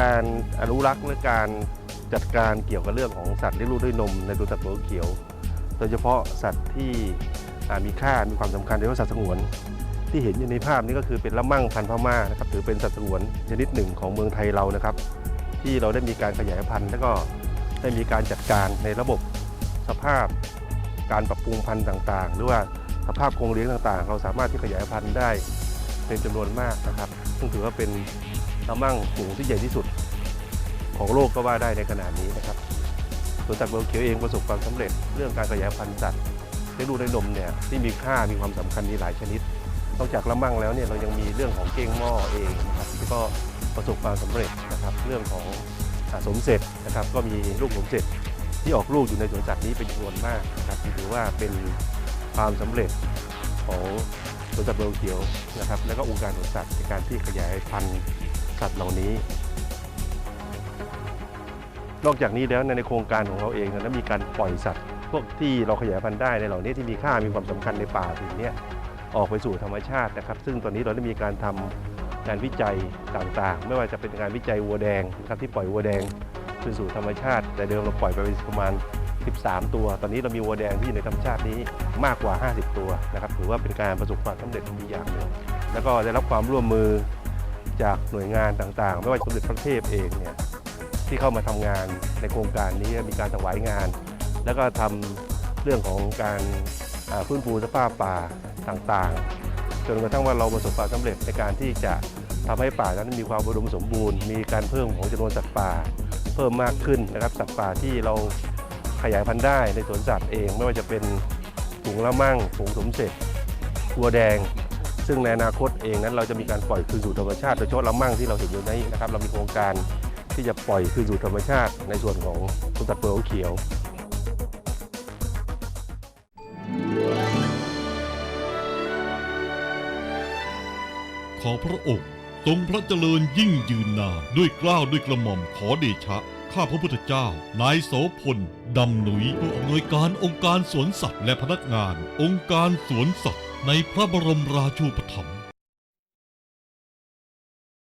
การอนุรักษ์และการจัดการเกี่ยวกับเรื่องของสัตว์เลี้ยงลูกด้วยนมในตัวสัตว์หัวเขียว โดยเฉพาะสัตว์ที่มีค่ามีความสำคัญโดยเฉพาะสัตว์สงวน ที่เห็นอยู่ในภาพนี้ก็คือเป็นละมั่งพันธุ์พม่านะครับถือเป็นสัตว์สงวนชนิดหนึ่งของเมืองไทยเรานะครับ ที่เราได้มีการขยายพันธุ์ และก็ได้มีการจัดการในระบบสภาพการปรับปรุงพันธุ์ต่างๆ หรือว่าสภาพโครงเลี้ยงต่างๆ เราสามารถที่ขยายพันธุ์ได้ เป็นจำนวนมากนะครับ ซึ่งถือว่าเป็นละมั่งฝูงที่ใหญ่ที่สุด ของโลกก็ว่าได้ในขณะนี้นะครับสวนสัตว์เมืองเขียวเองประสบความสำเร็จเรื่องการขยายพันธุ์สัตว์เลี้ยงลูกด้วยนมเนี่ยที่มีค่ามีความสำคัญมีหลายชนิดนอกจากละมั่งแล้วเนี่ยเรายังมีเรื่องของเก้งหม้อเองนะครับที่ก็ประสบความสำเร็จนะครับเรื่องของสมเสร็จนะครับก็มีลูกสมเสร็จที่ออกลูกอยู่ในสวนสัตว์นี้เป็นจำนวนมากนะครับถือว่าเป็นความสำเร็จของ สวนสัตว์เมืองเขียวนะครับ และก็องค์การสวนสัตว์ในการที่ขยายพันธุ์สัตว์เหล่านี้ นอกจากนี้แล้วในโครงการของเราเองนะมีการปล่อยสัตว์ พวกที่เราขยายพันธุ์ได้ในเหล่านี้ที่มีค่ามีความสำคัญในป่าสิ่งเนี้ยออกไปสู่ธรรมชาตินะครับ ซึ่งตอนนี้เราได้มีการทำงานวิจัยต่างๆ ไม่ว่าจะเป็นงานวิจัยวัวแดงนะครับที่ปล่อยวัวแดงคืนสู่ธรรมชาติ แต่เดิมเราปล่อยไปประมาณ 13 ตัว ตอนนี้เรามีวัวแดงที่อยู่ในธรรมชาตินี้มากกว่า 50 ตัวนะครับ ถือว่าเป็นการประสบความสำเร็จอีกอย่างหนึ่งแล้วก็ได้รับความร่วมมือจากหน่วยงานต่างๆ ไม่ว่าสมเด็จพระเทพเองเนี่ยที่เข้ามาทำงานในโครงการนี้มีการถวายงาน แล้วก็ทำเรื่องของการอ่าฟื้นฟูสภาพป่าต่างๆ จนกระทั่งว่าเราประสบความสำเร็จในการที่จะทำให้ป่านั้นมีความอุดมสมบูรณ์ มีการเพิ่มของจำนวนสัตว์ป่า เพิ่มมากขึ้นนะครับสัตว์ป่าที่เรา ขยายพันธุ์ได้ในสวนสัตว์เอง ไม่ว่าจะเป็นฝูงละมั่งฝูงสมเสร็จวัวแดง ซึ่งในอนาคตเองนั้น เราจะมีการปล่อยคืนสู่ธรรมชาติโดยเฉพาะละมั่งที่เราเห็นอยู่นี้นะครับเรามีโครงการที่จะปล่อยคืนสู่ธรรมชาติ ในส่วนของสวนสัตว์เปิดเขียวขอพระองค์ทรงพระเจริญยิ่งยืนนานด้วยกล้าวด้วยกระหม่อมขอเดชะ ข้าพระพุทธเจ้า นายโสพล ดำหนุยผู้อำนวยการองค์การสวนสัตว์และพนักงาน องค์การสวนสัตว์ในพระบรมราชูปถัมภ์